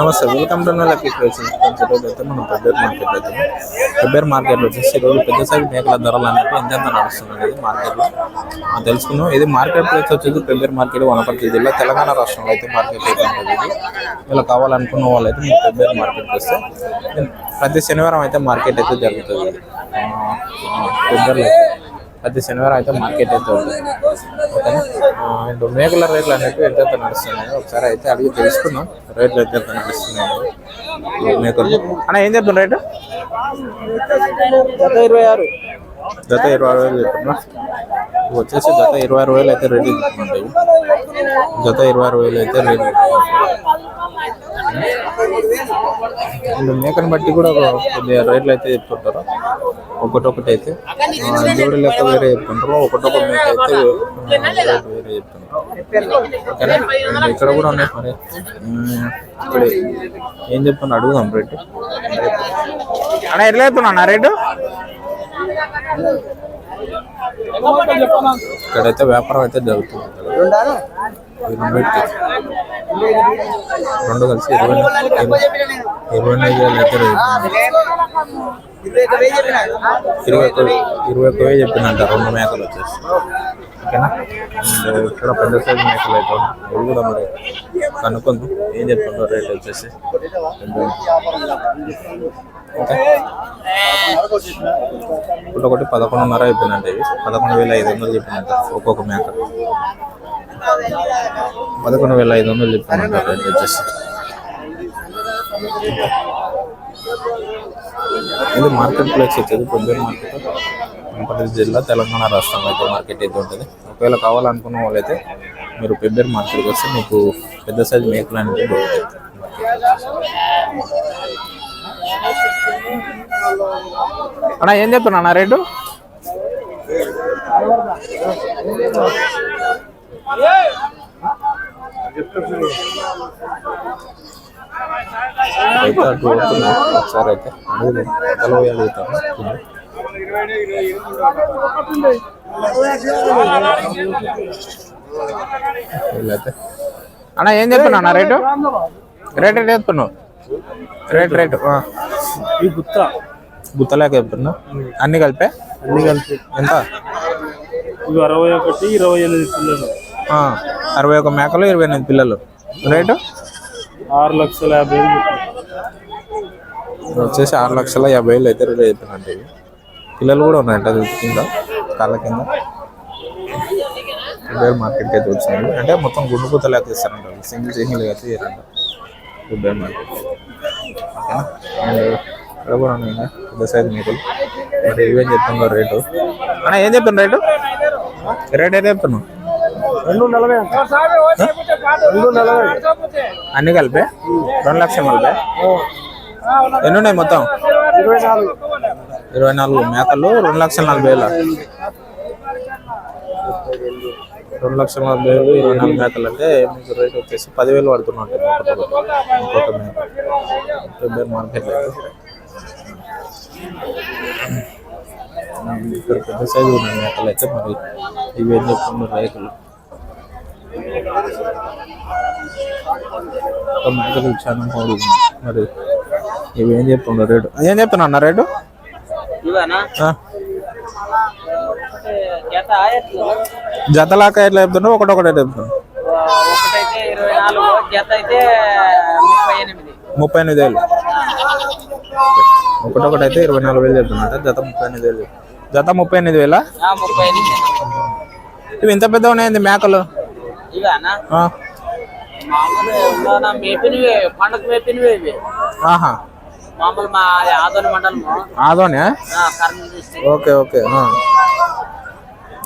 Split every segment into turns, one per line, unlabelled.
నమస్తే welcome to lucky creations ఈరోజు అయితే మనం పెబ్బేర్ మార్కెట్ అయితే. పెబ్బేర్ మార్కెట్ వచ్చేసి ఈరోజు పెద్ద సైజు మేకల ధరలు అనేవి ఎంత నడుస్తుంది అనేది మార్కెట్లో మనం తెలుసుకుందాం. ఇది మార్కెట్ ప్లేస్ వచ్చేసి పెబ్బేర్ మార్కెట్ వనపర్తి జిల్లా తెలంగాణ రాష్ట్రంలో అయితే మార్కెట్ అయితే ఉంటుంది ఇది. ఇలా కావాలనుకున్న వాళ్ళు అయితే మీరు పెబ్బేర్ మార్కెట్కి వస్తే ప్రతి శనివారం అయితే మార్కెట్ అయితే జరుగుతుంది. పెబ్బేర్లో అయితే. ప్రతి శనివారం అయితే మార్కెట్ అయితే ఉంటుంది ఓకేనా? ఇప్పుడు మేకల రేట్లు అనేవి ఎంత నడుస్తున్నాయి. ఒకసారి అయితే అడిగి తెలుసుకుందాం. రేట్లు ఎంత నడుస్తున్నాయి. మేకలు. అన్న ఏం చెప్తున్నా రేటు?
గత ఇరవై ఆరు.
జత ఇరవై ఆరు వేలు చెప్తున్నా. వచ్చేసి జత ఇరవై ఆరు వేలు అయితే రేటు చెప్తున్నాయి జత ఇరవై ఆరు వేలు అయితే రేటు ఇప్పుడు మేకను బట్టి కూడా కొద్దిగా రేట్లు అయితే చెప్తుంటారు. ఒకటొకటి అయితే జోడి లెక్క వేరే చెప్తుంటారు. ఒకటొక మేక అయితే రేటు వేరే చెప్తుంటారు. ఓకేనా అండ్ ఇక్కడ కూడా ఉన్నాయి మరి. ఇక్కడ ఏం చెప్తున్నా అడుగుదాం రేటు. అన్న ఎట్లా చెప్తున్నా రేటు? ఇక్కడైతే వ్యాపారం అయితే జరుగుతుంది. రెండు కలిసి ఇరవై ఇరవై ఐదు వేలు ఇరవై ఒక్క ఇరవై ఒక్క వేలు చెప్పిందంట రెండు మేకలు వచ్చేసి. ఓకేనా? అండ్ ఇక్కడ పెద్ద సైజు మేకలు అయితే ఉన్నాయి. ఇవి కూడా మరి కనుక్కుందాం. ఏం చెప్తుందో రేట్ వచ్చేసి. ఇప్పుడు ఒకటి పదకొండున్నర అయిపోయినంట ఇవి. పదకొండు వేల ఐదు వందలు చెప్పినంట ఒక్కొక్క మేక పదకొండు వేల ఐదు వందలు చెప్పాను వచ్చేసి ఇది మార్కెట్ ప్లేస్ వచ్చేది పొద్దున్న మార్కెట్ ఆంధ్రప్రదేశ్ జిల్లా తెలంగాణ రాష్ట్రంలో అయితే మార్కెట్ అయితే ఉంటుంది. ఒకవేళ కావాలనుకున్న వాళ్ళైతే మీరు పెబ్బేర్ మార్కెట్కి వస్తే మీకు పెద్ద సైజు మేకలు అనేది దొరుకుతాయి అన్నా ఏం చెప్తున్నా అన్న రేటు? అయితే అటు పోతున్నా ఒకసారి అయితే అడుగుదాం తెలవ అడుగుతాను వీళ్ళైతే అన్న ఏం చెప్తున్నా అన్న? రేటు? రేట్ ఎట్లా చెప్తున్నావు? Rate rate.
ఈ గుత్త.
గుత్తలేక చెప్తున్నా అన్ని కలిపే?
అన్ని కలిపి.
ఎంత?
ఇవి అరవై ఒకటి ఇరవై ఎనిమిది పిల్లలు
అరవై ఒక మేకలు ఇరవై ఎనిమిది పిల్లలు. రేటు?
ఆరు లక్షల యాభై వేలు.
వచ్చేసి ఆరు లక్షల యాభై వేలు అయితే రేట్ చెప్పినట్టు ఇవి పిల్లలు కూడా ఉన్నాయంట అది కింద కాళ్ళ కింద. రిపేర్ మార్కెట్కి అయితే వచ్చింది అంటే మొత్తం గుండు పూత లేక ఇస్తారంట సింగిల్ సింగిల్ అయితే ఇయ్యారంట. Repair market. ఓకేనా? అండ్ ఇక్కడ కూడా ఉన్నాయి ఇంకా. పెద్ద సైజ్ మేకలు. మరి ఇవేం చెప్తున్నారు రేటు? అన్న ఏం చెప్తున్నారు రేటు? రేట్ అయితే చెప్తున్నావు?
రెండు నలభై. రెండు నలభై.
అన్ని కలిపే? రెండు లక్షలు కలిపే? ఎన్ని ఉన్నాయి మొత్తం?
ఇరవై నాలుగు.
ఇరవై నాలుగు. మేకలు రెండు లక్షల నలభై వేల. రెండు లక్షల నలభై వేలు ఇరవై నాలుగు మేకలు అంటే మీకు రేట్ వచ్చేసి పదివేలు పడుతున్నట్టు ఇంకొక మేక ఇక్కడ పెద్ద సైజు ఉన్నాయి మేకలు అయితే మరి ఇవి ఏం చెప్తున్నారు రేకులు మేకలు చాలా మూడు మరి ఇవి ఏం చెప్తున్నారు రేటు? ఏం చెప్తున్నా అన్న రేటు? జతలాక ఎట్లా చెప్తున్నావు? ఒకటి ఒకటి చెప్తున్నావు.
ముప్పై ఎనిమిది.
వేలు. ఒకటొకటి అయితే ఇరవై నాలుగు వేలు చెప్తున్నట్ట. జత ముప్పై ఎనిమిది వేలు. జత ముప్పై ఎనిమిది వేల? ఇవి ఇంత పెద్ద ఉన్నాయండి మేకలు
ఇవేనా
ఆ.
మామూలు ఉన్న మేపినవి పండగ మేపినవి ఇవి.
ఆహా.
మామూలు మా ఆదోని
ఆదోనే
డిస్ట్రిక్ట్
ఓకే ఓకే.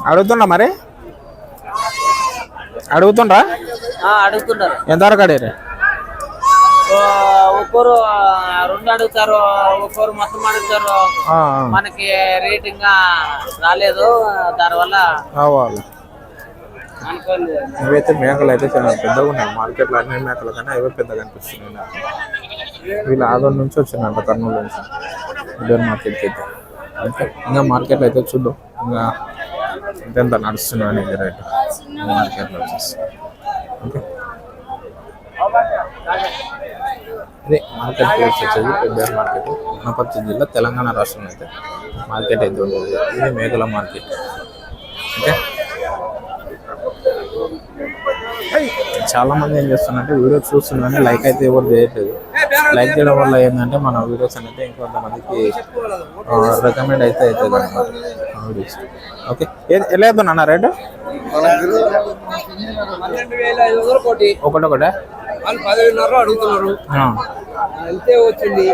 అడుగుతుండా మరి? అడుగుతుండ్రా?
అడుగుతుంటారు
ఎంతవరకు అడిగారు
ఒక్కొరు రెండు అడుగుతారు ఒక్కొరు మొత్తం అడుగుతారు. మనకి రేట్ ఇంకా రాలేదు దానివల్ల
ఇవైతే మేకలు అయితే చాలా పెద్దగా ఉన్నాయి. మార్కెట్లో అన్ని మేకల కన్నా ఇవే పెద్దగా అనిపిస్తున్నాయి నాకు. వీళ్ళు ఆదోళ నుంచి వచ్చిందంట కర్నూలు నుంచి. ఇద్దరు మార్కెట్కి అయితే. అంటే ఇంకా మార్కెట్లో అయితే చూద్దాం ఇంకా ఎంత నడుస్తున్నాయి అనేది రేట్. మార్కెట్లో వచ్చేసి. ఓకే. అదే మార్కెట్ ప్లేస్ వచ్చేది పెద్ద మార్కెట్. వనపర్తి జిల్లా తెలంగాణ రాష్ట్రం అయితే మార్కెట్ అయితే ఉంటుంది ఇది మేకల మార్కెట్. ఓకే. చాలా మంది ఏం చేస్తున్నారంటే వీడియో చూస్తున్నారని లైక్ అయితే ఎవరు చేయట్లేదు. లైక్ చేయడం వల్ల ఏంటంటే మన వీడియోస్ అనేది ఇంకొంతమందికి రికమెండ్ అయితే అవుతుంది అనమాట వీడియోస్ ఓకే ఎలా అవుతుంది అన్న రేటు
పన్నెండు వేల ఐదు వందలు కోటి.
ఒకటొకటే?
వాళ్ళు పదిన్నర అడుగుతున్నారు.
ఆ.
అంతే వచ్చింది.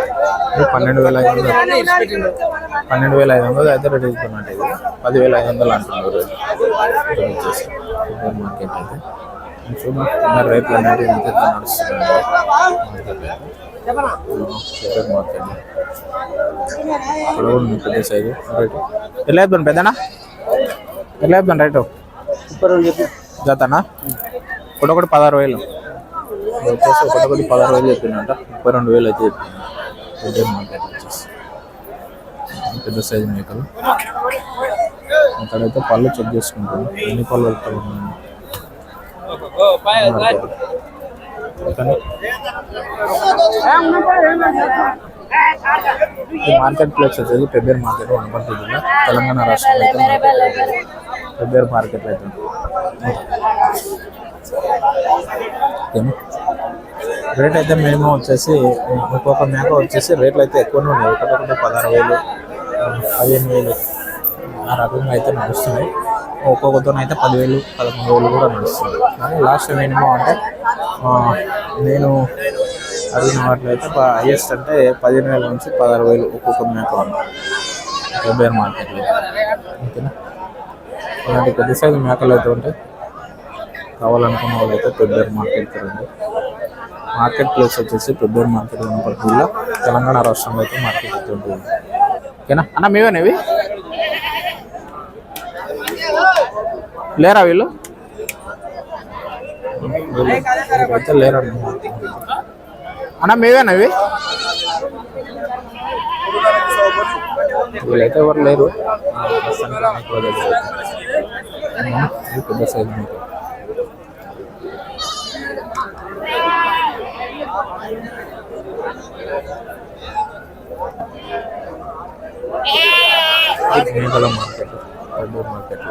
ఇది పన్నెండు వేల ఐదు వందలు. పన్నెండు వేల ఐదు వందలు అయితే రేట్ ఇస్తున్నట్టు ఇది. పదివేల ఐదు వందలు అంటున్నారు. రేట్ సూపర్ మార్కెట్ అయితే చూడండి రేట్లు అనేది ఎంత ఎంత నడుస్తున్నాయి మార్కెట్ సూపర్ మార్కెట్ ఇక్కడ కూడా ఉంది పెద్ద సైజు రేటు ఎలా అవుతుంది పెద్దనా ఎలా అవుతుంది రేటు జతనా? ఒకటొకటి పదహారు వేలు. వచ్చేసి ఒకటొకటి పదహారు వేలు చెప్పిందంట ముప్పై రెండు వేలు అయితే చెప్పింది పెద్ద మార్కెట్ వచ్చేసి. పెద్ద సైజు మేకలు. అక్కడైతే పళ్ళు చెక్ చేసుకుంటాను. ఎన్ని పళ్ళు వెళ్తా ఉన్నాయి ఈ మార్కెట్ ప్లేస్ వచ్చేది పెబ్బేర్ మార్కెట్ వనపర్తి జిల్లా తెలంగాణ రాష్ట్రంలో అయితే పెబ్బేర్ మార్కెట్ అయితే? రేట్ అయితే మేము వచ్చేసి ఒక్కొక్క మేక వచ్చేసి రేట్లు అయితే ఎక్కువనే ఉన్నాయి. ఒకటొకటి పదహారు వేలు పదిహేను వేలు. ఆ రకంగా అయితే నడుస్తున్నాయి. ఒక్కొక్కతో అయితే పదివేలు పదమూడు వేలు కూడా నడుస్తుంది కానీ లాస్ట్ మినిమం అంటే నేను అడిగిన వాటిలో అయితే హైయెస్ట్ అంటే పదిహేను వేల నుంచి పదహారు వేలు ఒక్కొక్క మేక ఉంది బేర్ మార్కెట్లో ఓకేనా? అలాంటి పెద్ద సైజు మేకలు అయితే ఉంటాయి కావాలనుకున్న వాళ్ళు అయితే పెబ్బేర్ మార్కెట్కి రండి. మార్కెట్ ప్లేస్ వచ్చేసి పెబ్బేర్ మార్కెట్ వనపర్తి జిల్లా తెలంగాణ రాష్ట్రంలో అయితే మార్కెట్ అయితే ఉంటుంది. ఓకేనా? అన్న మేవేనేవి లేరా వీళ్ళు లేరా అన్న మేవేనా ఇవి వీళ్ళైతే ఎవరు లేరు పెద్ద సైజు మార్కెట్ పెద్ద మార్కెట్